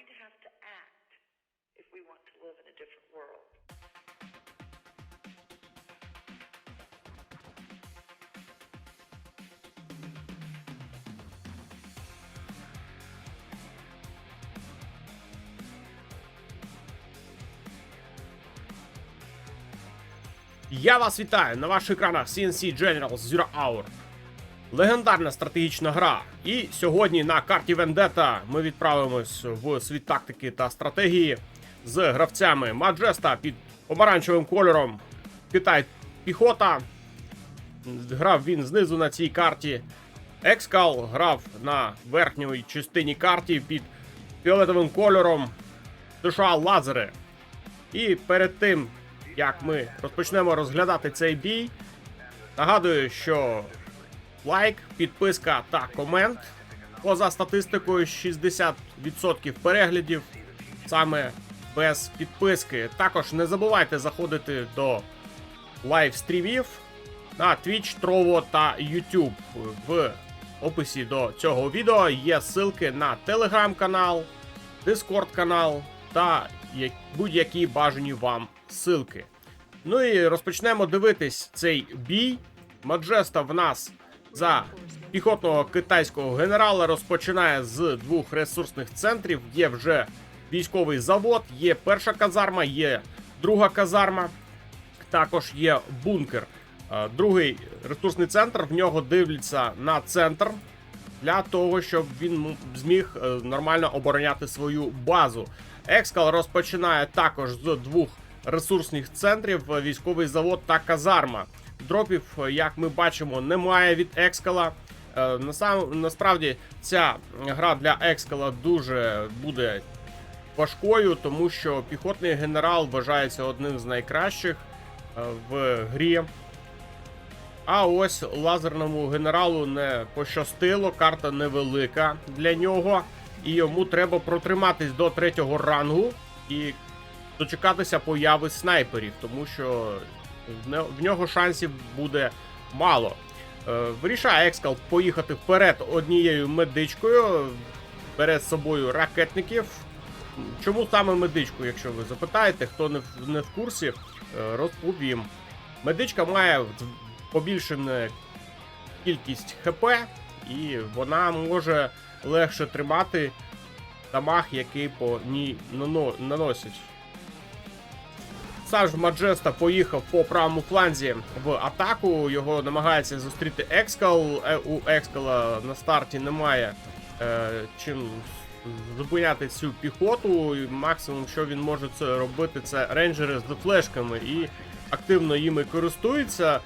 going to have to act if we want to live in a different world. Я вас вітаю на ваших екранах CNC General Zero Hour. Легендарна стратегічна гра. І сьогодні на карті Vendetta ми відправимось в світ тактики та стратегії з гравцями Маджеста під помаранчевим кольором. Китай піхота. Грав він знизу на цій карті. Екскал грав на верхній частині карті під фіолетовим кольором. США лазери. І перед тим, як ми розпочнемо розглядати цей бій, нагадую, що лайк, підписка та комент. Поза статистикою 60% переглядів саме без підписки. Також не забувайте заходити до лайвстрімів на Twitch, Trovo та YouTube. В описі до цього відео є ссылки на телеграм-канал, Discord канал та будь-які бажані вам ссылки. Ну і розпочнемо дивитись цей бій. Маджеста в нас за піхотного китайського генерала розпочинає з двох ресурсних центрів. Є вже військовий завод, є перша казарма, є друга казарма. Також є бункер. Е, Другий ресурсний центр в нього дивляться на центр для того, щоб він зміг е, нормально обороняти свою базу. Екскал розпочинає також з двох ресурсних центрів: е, військовий завод та казарма. Дропів, е, як ми бачимо, немає від Екскала. Е, насам- Насправді ця гра для Екскала дуже буде важкою, тому що піхотний генерал вважається одним з найкращих е, в грі. А ось лазерному генералу не пощастило, карта невелика для нього, і йому треба протриматись до третього рангу і дочекатися появи снайперів, тому що в нього шансів буде мало. Е, Вирішає Екскал поїхати вперед однією медичкою, бере з собою ракетників. Чому саме медичку, якщо ви запитаєте, хто не в, не в курсі, е, розповім. Медичка має побільшену кількість ХП, і вона може легше тримати дамаг, який по ній нано- наносять. Саш Маджеста поїхав по правому фланзі в атаку. Його намагається зустріти Екскал. Е, У Екскала на старті немає е, чим зупиняти цю піхоту. Максимум, що він може це робити, це рейнджери з флешками і активно їми користується.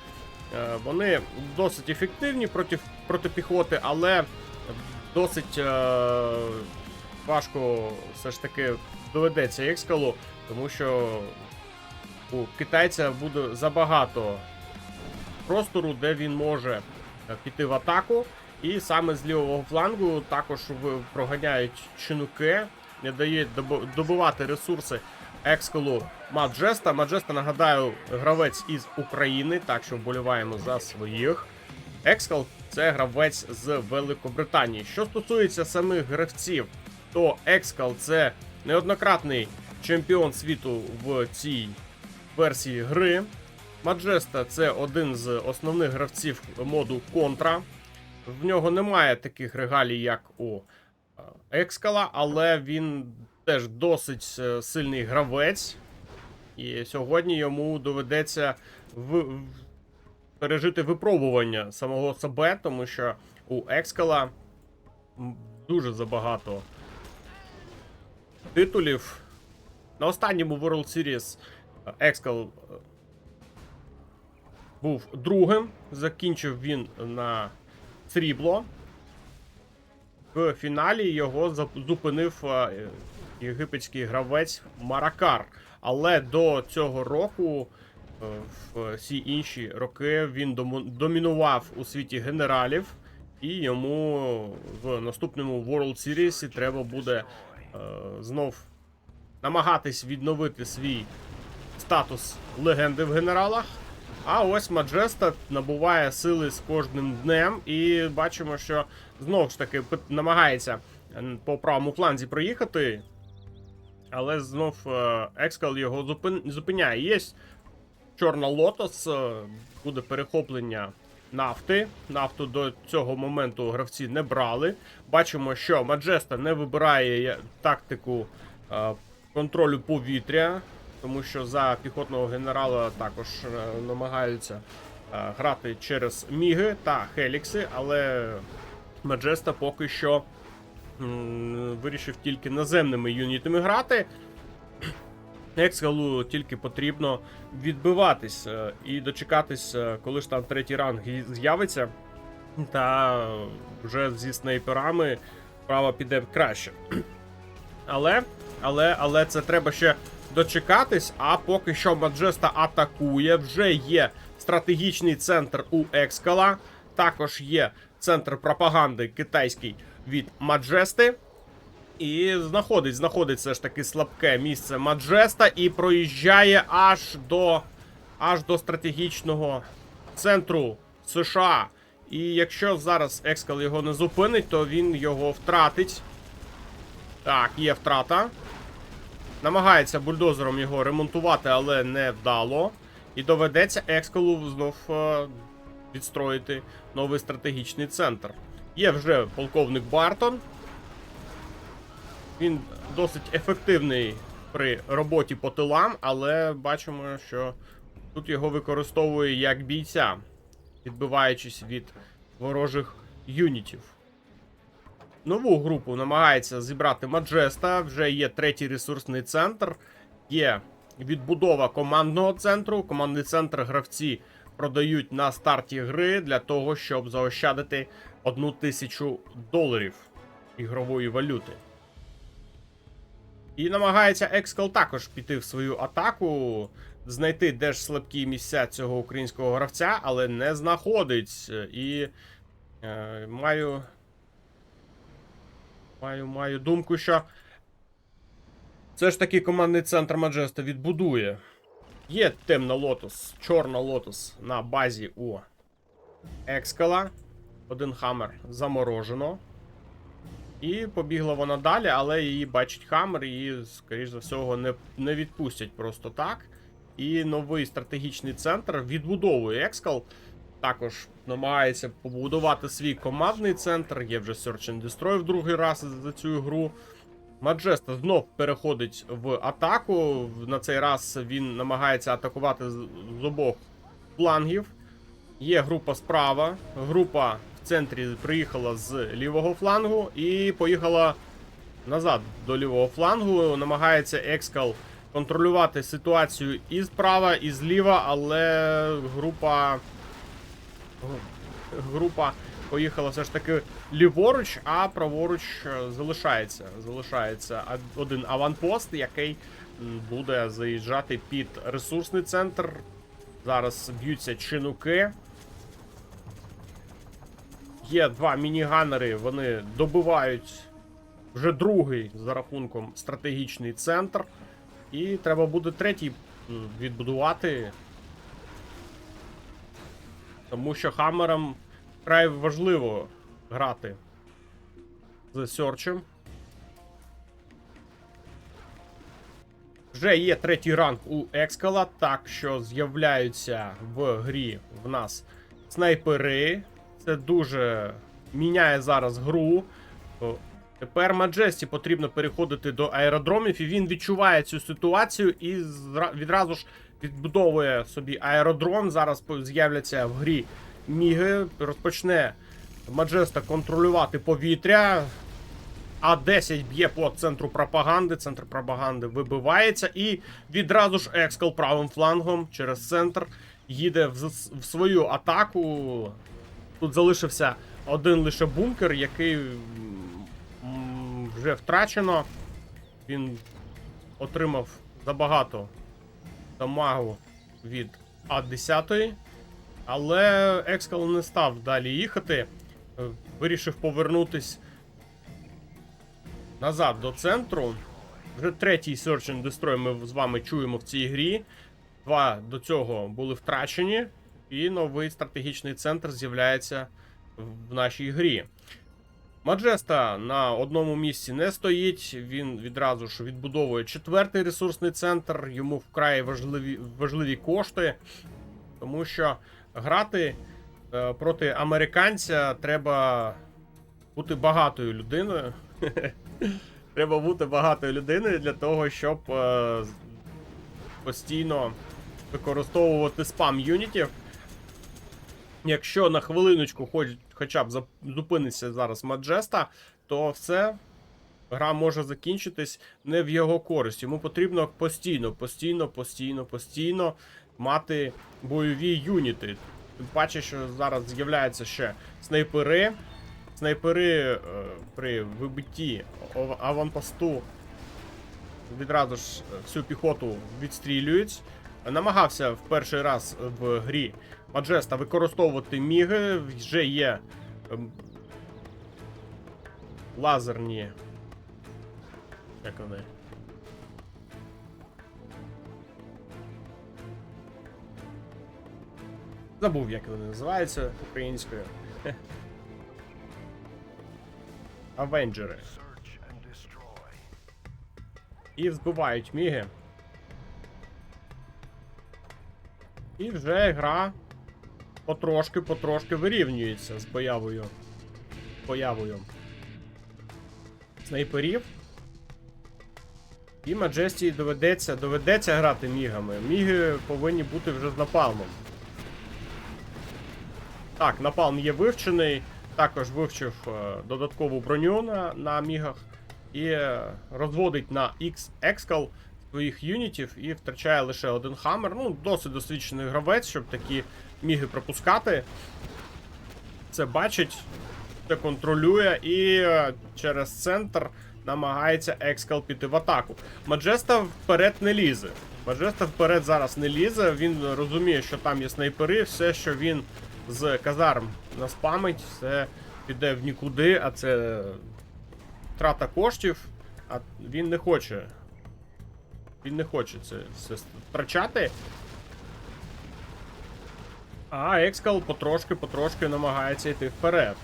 Е, Вони досить ефективні проти, проти піхоти, але досить е, важко все ж таки доведеться екскалу, тому що у китайця буде забагато простору, де він може піти в атаку. І саме з лівого флангу також проганяють чинуки, не добу- добувати ресурси екскалу Маджеста. Маджеста, нагадаю, гравець із України, так що вболіваємо за своїх. Екскал це гравець з Великобританії. Що стосується самих гравців, то Екскал це неоднократний чемпіон світу в цій версії гри. Маджеста це один з основних гравців моду Контра. В нього немає таких регалій, як у Екскала, але він теж досить е, сильний гравець. І сьогодні йому доведеться в- пережити випробування самого себе, тому що у Екскала дуже забагато титулів. На останньому World Series Екскал е, був другим. Закінчив він на срібло. В фіналі його зупинив е, єгипетський гравець Маракар. Але до цього року, е, в всі інші роки, він домінував у світі генералів, і йому в наступному World Series треба буде знов намагатись відновити свій статус легенди в генералах. А ось Маджеста набуває сили з кожним днем, і бачимо, що знову ж таки намагається по правому фланзі проїхати. Але знов е, Екскал його зупиняє. Є Чорна Лотос, е, буде перехоплення нафти. Нафту до цього моменту гравці не брали. Бачимо, що Маджеста не вибирає тактику е, контролю повітря, тому що за піхотного генерала також е, намагаються е, грати через Міги та Хелікси, але Маджеста поки що вирішив тільки наземними юнітами грати. Екскалу тільки потрібно відбиватись е, і дочекатись, коли ж там третій ранг з'явиться. Та вже зі снайперами справа піде краще. Але, але, але це треба ще дочекатись. А поки що Маджеста атакує. Вже є стратегічний центр у Екскала. Також є центр пропаганди китайський від Маджести. І знаходить, знаходить все ж таки слабке місце Маджеста і проїжджає аж до аж до стратегічного центру США. І якщо зараз Екскал його не зупинить, то він його втратить. Так, є втрата. Намагається бульдозером його ремонтувати, але не вдало. І доведеться Екскалу знов е, відстроїти новий стратегічний центр. Є вже полковник Бартон. Він досить ефективний при роботі по тилам, але бачимо, що тут його використовує як бійця, відбиваючись від ворожих юнітів. Нову групу намагається зібрати Маджеста. Вже є третій ресурсний центр, є відбудова командного центру. Командний центр гравці продають на старті гри для того, щоб заощадити одну тисячу доларів ігрової валюти. І намагається Екскал також піти в свою атаку, знайти де ж слабкі місця цього українського гравця, але не знаходить. І е, маю. Маю, маю думку, що все ж таки командний центр Маджеста відбудує. Є темна лотос, чорна лотос на базі у Екскала. Один хаммер заморожено. І побігла вона далі, але її бачить Хаммер, і, скоріш за всього, не, не відпустять просто так. І новий стратегічний центр відбудовує Екскал. Також намагається побудувати свій командний центр. Є вже Search and Destroy в другий раз за цю гру. Маджеста знов переходить в атаку. На цей раз він намагається атакувати з, обох флангів. Є група справа, група в центрі приїхала з лівого флангу і поїхала назад до лівого флангу. Намагається Екскал контролювати ситуацію і справа, і зліва, але група. Група поїхала все ж таки ліворуч, а праворуч е, залишається. Залишається один аванпост, який буде заїжджати під ресурсний центр. Зараз б'ються чинуки. Є два мініганери, вони добивають вже другий за рахунком стратегічний центр. І треба буде третій відбудувати. Тому що хамерам вкрай важливо грати з серчем. Вже є третій ранг у Екскала, так що з'являються в грі в нас снайпери. Це дуже міняє зараз гру. Тепер Маджесті потрібно переходити до аеродромів, і він відчуває цю ситуацію і відразу ж відбудовує собі аеродром. Зараз з'являться в грі міги. Розпочне Маджеста контролювати повітря. А10 б'є по центру пропаганди. Центр пропаганди вибивається. І відразу ж Екскал правим флангом через центр їде в, в свою атаку. Тут залишився один лише бункер, який вже втрачено. Він отримав забагато дамагу від А10. Але Екскал не став далі їхати. Е, Вирішив повернутись назад до центру. Вже третій Search and Destroy ми з вами чуємо в цій грі. Два до цього були втрачені, і новий стратегічний центр з'являється в нашій грі. Маджеста на одному місці не стоїть. Він відразу ж відбудовує четвертий ресурсний центр. Йому вкрай важливі, важливі кошти, тому що грати е, проти американця треба бути багатою людиною. Треба бути багатою людиною для того, щоб е, постійно використовувати спам юнітів. Якщо на хвилиночку хоч, хоча б зупиниться зараз Маджеста, то все. Гра може закінчитись не в його користь. Йому потрібно постійно, постійно, постійно, постійно мати бойові юніти. Тим паче, що зараз з'являються ще снайпери. Снайпери е, при вибитті аванпосту відразу ж е, всю піхоту відстрілюють. Намагався в перший раз в грі Маджеста використовувати міги. Вже є ем, лазерні. Як вони? Забув, як вони називаються українською. Авенджери. І збивають міги. І вже гра потрошки-потрошки вирівнюється з появою. Появою снайперів. І Маджесті доведеться, доведеться грати мігами. Міги повинні бути вже з напалмом. Так, напалм є вивчений. Також вивчив е, додаткову броню на, на мігах. І е, розводить на X екскал своїх юнітів і втрачає лише один хаммер. Ну, досить досвідчений гравець, щоб такі міги пропускати. Це бачить, це контролює і е, через центр намагається екскал піти в атаку. Маджеста вперед не лізе. Маджеста вперед зараз не лізе. Він розуміє, що там є снайпери, все, що він з казарм наспамить, все піде в нікуди, а це трата коштів, а він не хоче. Він не хоче це втрачати. А Екскал потрошки-потрошки намагається йти вперед.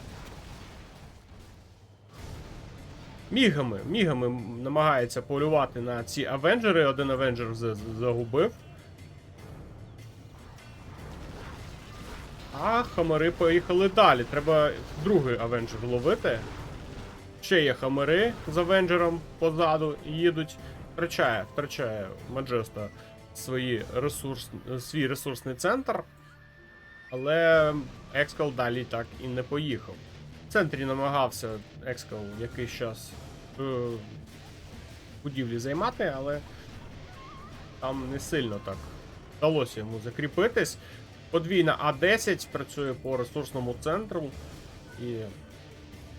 Мігами, мігами намагається полювати на ці авенджери. Один авенджер загубив. А хамери поїхали далі. Треба другий авенджер ловити. Ще є хамери з авенджером позаду їдуть. Втрачає, втрачає Маджеста свої ресурс, свій ресурсний центр. Але Екскал далі так і не поїхав. В центрі намагався Екскал якийсь час е, будівлі займати, але там не сильно так вдалося йому закріпитись. Подвійна А10 працює по ресурсному центру і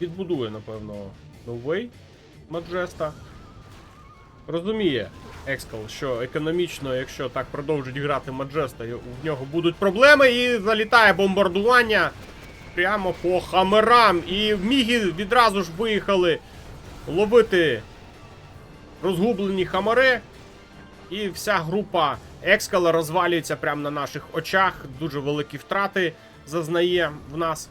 відбудує, напевно, новий Маджеста. Розуміє Екскал, що економічно, якщо так продовжить грати Маджеста, в нього будуть проблеми, і залітає бомбардування прямо по хамерам. І міги відразу ж виїхали ловити розгублені хамери. І вся група Екскала розвалюється прямо на наших очах. Дуже великі втрати зазнає в нас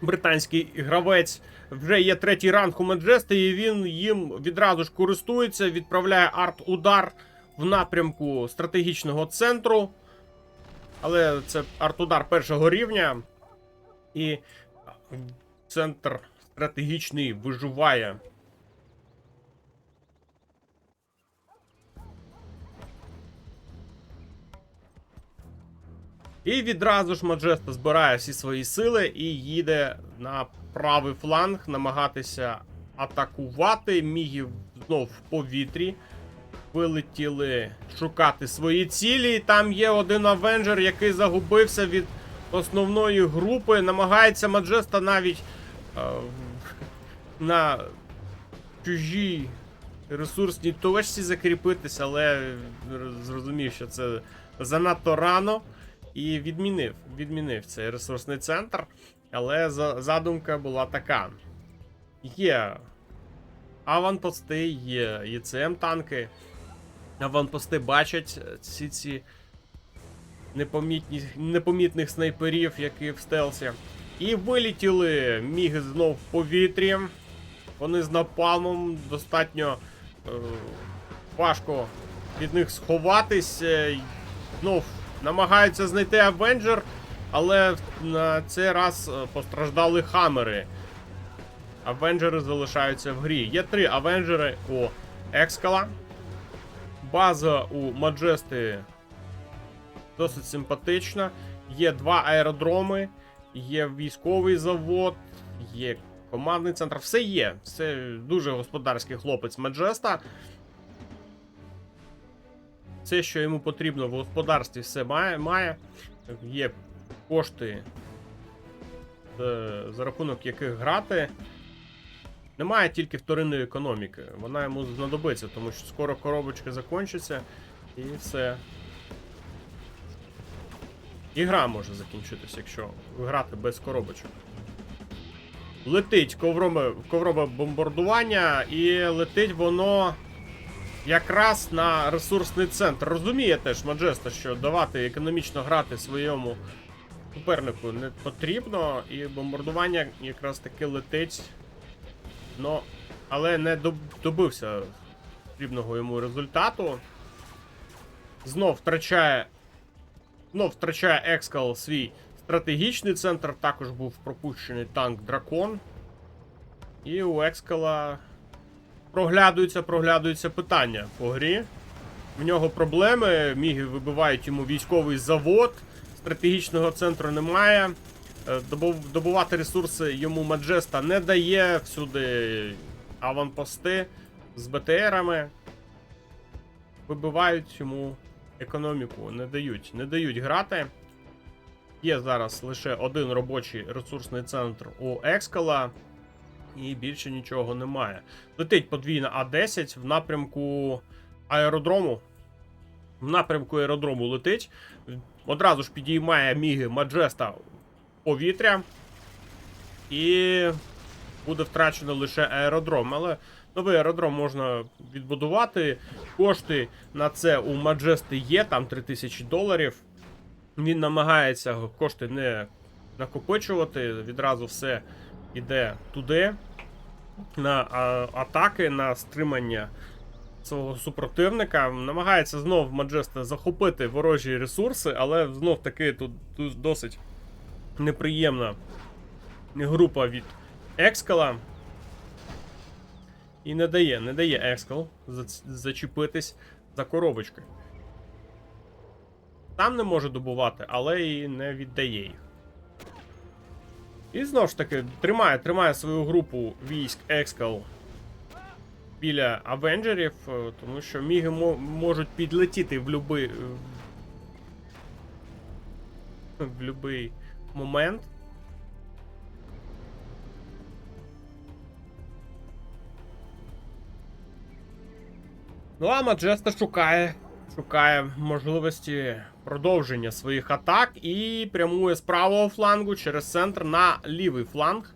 британський гравець. Вже є третій ранг у Меджести, і він їм відразу ж користується, відправляє арт-удар в напрямку стратегічного центру. Але це арт-удар першого рівня. І центр стратегічний виживає. І відразу ж Маджеста збирає всі свої сили і їде на правий фланг намагатися атакувати. Мігів знов в повітрі. Вилетіли шукати свої цілі. І там є один авенджер, який загубився від основної групи. Намагається Маджеста навіть е, на чужій ресурсній точці закріпитися, але зрозумів, що це занадто рано. І відмінив, відмінив цей ресурсний центр. Але задумка була така: є аванпости, є ЄЦМ танки. Аванпости бачать всі ці непомітні, непомітних снайперів, які в стелсі. І вилетіли міги знов в повітрі. Вони з напалмом достатньо е, важко від них сховатись. Е, Знов намагаються знайти Авенджер, але на цей раз е, постраждали хамери. Авенджери залишаються в грі. Є три Авенджери у Екскала. База у Маджести досить симпатична. Є два аеродроми, є військовий завод, є командний центр. Все є. Все дуже господарський хлопець Маджеста. Все, що йому потрібно в господарстві, все має. має. Є кошти, е, за рахунок яких грати. Немає тільки вторинної економіки. Вона йому знадобиться, тому що скоро коробочки закінчаться і все. І гра може закінчитися, якщо грати без коробочок. Летить коврове, коврове бомбардування, і летить воно якраз на ресурсний центр. Розуміє теж Маджеста, що давати економічно грати своєму супернику не потрібно, і бомбардування якраз таки летить. Ну, але не добився потрібного йому результату. Знов втрачає. Знов втрачає Екскал свій стратегічний центр. Також був пропущений танк Дракон. І у Екскала проглядуються, проглядуються питання по грі. В нього проблеми. Міги вибивають йому військовий завод. Стратегічного центру немає. Е, Добувати ресурси йому Маджеста не дає. Всюди аванпости з БТРами. Вибивають йому економіку, не дають, не дають грати. Є зараз лише один робочий ресурсний центр у Екскала, і більше нічого немає. Летить подвійна А10 в напрямку аеродрому. В напрямку аеродрому летить. Одразу ж підіймає міги Маджеста повітря. І буде втрачено лише аеродром. Але новий аеродром можна відбудувати. Кошти на це у Маджести є, там 3000 доларів. Він намагається кошти не накопичувати. Відразу все йде туди. На а, атаки, на стримання свого супротивника. Намагається знов Маджеста захопити ворожі ресурси, але знов таки тут, тут досить неприємна група від Екскала. І не дає, не дає Екскал зачепитись за коробочки. Там не може добувати, але і не віддає їх. І знову ж таки, тримає, тримає свою групу військ Екскал біля Авенджерів, е, тому що міги можуть підлетіти в любий, е, в любий момент. Ну а Маджеста шукає, шукає можливості продовження своїх атак і прямує з правого флангу через центр на лівий фланг.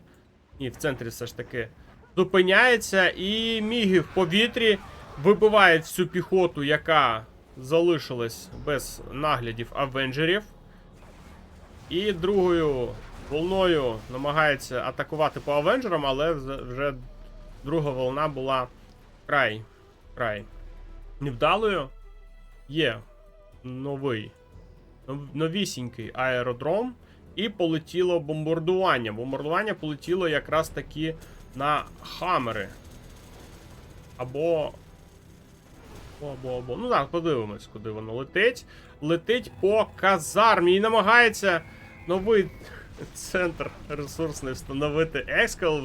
І в центрі все ж таки зупиняється. І міги в повітрі вибивають всю піхоту, яка залишилась без наглядів авенджерів. І другою волною намагається атакувати по авенджерам, але вже друга волна була край. край невдалою. Є новий новісінький аеродром. І полетіло бомбардування. Бомбардування полетіло якраз таки на хамери. Або. Або, або. Ну так, подивимось, куди воно летить. Летить по казармі і намагається новий центр ресурсний встановити Екскал.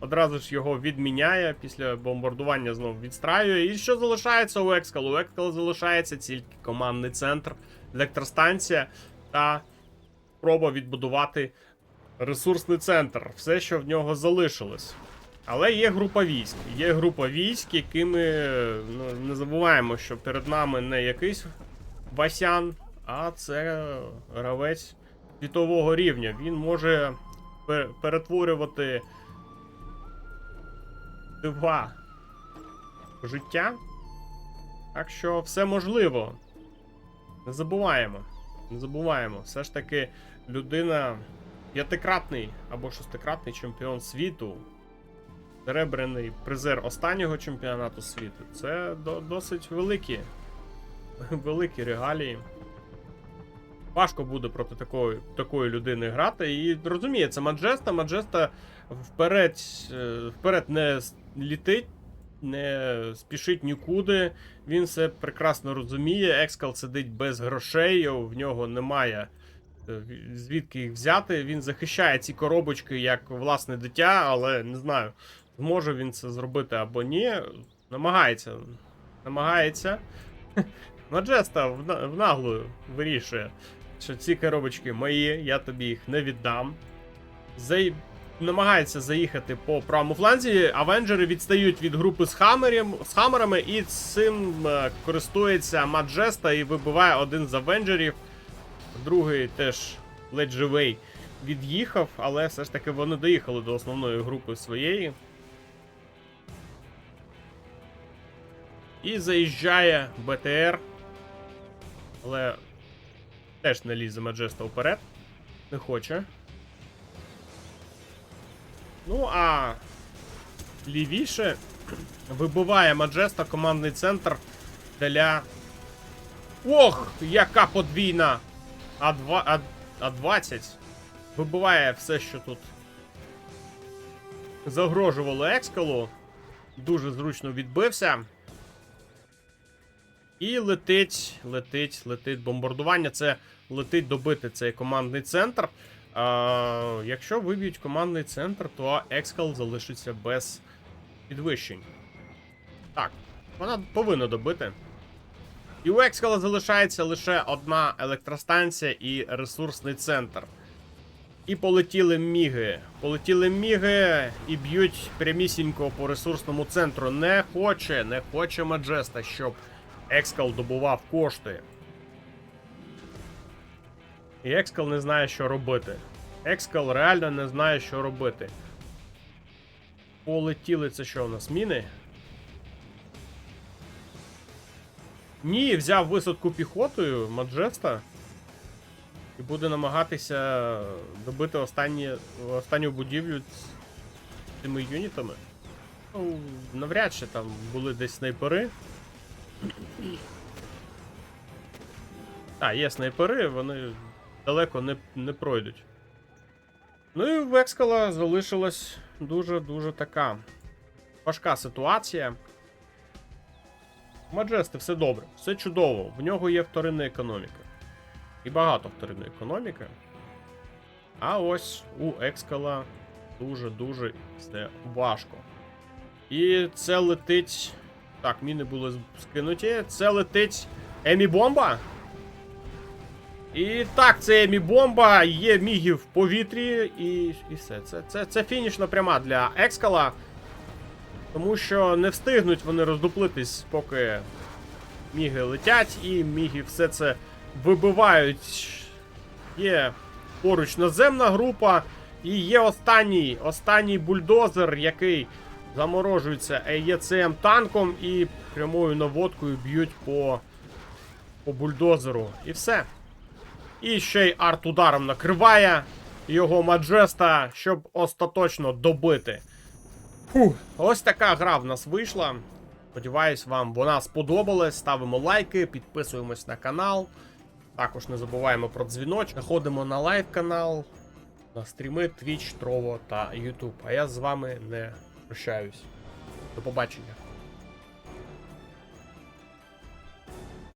Одразу ж його відміняє після бомбардування знову відстраює. І що залишається у Екскал? У Екскал залишається тільки командний центр, електростанція та спроба відбудувати ресурсний центр. Все, що в нього залишилось. Але є група військ. Є група військ, якими ну, не забуваємо, що перед нами не якийсь Васян, а це гравець світового рівня. Він може пе- перетворювати дива життя. Так що все можливо. Не забуваємо. Не забуваємо. Все ж таки людина п'ятикратний або шестикратний чемпіон світу, серебряний призер останнього чемпіонату світу. Це до, досить великі, великі регалії. Важко буде проти такої, такої людини грати. І розуміється, Маджеста, Маджеста вперед, е, вперед не літить, не спішить нікуди. Він все прекрасно розуміє. Екскал сидить без грошей, в нього немає звідки їх взяти. Він захищає ці коробочки як власне дитя, але не знаю, зможе він це зробити або ні. Намагається. Намагається. Маджеста в, на- наглу вирішує, що ці коробочки мої, я тобі їх не віддам. Зай... Намагається заїхати по правому фланзі. Авенджери відстають від групи з, хамерів, з хамерами, і цим е, користується Маджеста і вибиває один з авенджерів. Другий теж ледь живий від'їхав, але все ж таки вони доїхали до основної групи своєї. І заїжджає БТР. Але теж не лізе Маджеста вперед. Не хоче. Ну, а лівіше вибиває Маджеста командний центр для. Ох, яка подвійна! А2, А, А20 вибиває все, що тут загрожувало екскалу. Дуже зручно відбився. І летить, летить, летить бомбардування. Це летить добити цей командний центр. А, якщо виб'ють командний центр, то Екскал залишиться без підвищень. Так, вона повинна добити. І у Екскала залишається лише одна електростанція і ресурсний центр. І полетіли міги. Полетіли міги і б'ють прямісінько по ресурсному центру. Не хоче, не хоче Маджеста, щоб Екскал добував кошти. І Екскал не знає, що робити. Екскал реально не знає, що робити. Полетіли це що у нас? Міни? Ні, взяв висадку піхотою Маджеста. І буде намагатися добити останні, останню будівлю з цими юнітами. Ну, навряд чи там були десь снайпери. А, є снайпери, вони далеко не, не пройдуть. Ну і в Екскала залишилась дуже-дуже така важка ситуація. Маджести все добре, все чудово. В нього є вторинна економіка. І багато вторинної економіки. А ось у Екскала дуже-дуже все важко. І це летить. Так, міни були скинуті. Це летить Емі Бомба. І так, це Емі Бомба, є міги в повітрі, і, і все. Це, це, це фінішна пряма для Екскала. Тому що не встигнуть вони роздуплитись, поки міги летять, і міги все це вибивають. Є поруч наземна група, і є останній останній бульдозер, який заморожується ЕЄЦМ танком і прямою наводкою б'ють по, по бульдозеру. І все. І ще й арт-ударом накриває його Маджеста, щоб остаточно добити. Фух, ось така гра в нас вийшла. Сподіваюсь, вам вона сподобалась. Ставимо лайки, підписуємось на канал. Також не забуваємо про дзвіночок. Заходимо на лайв канал, на стріми Twitch, Trovo та YouTube. А я з вами не прощаюсь. До побачення.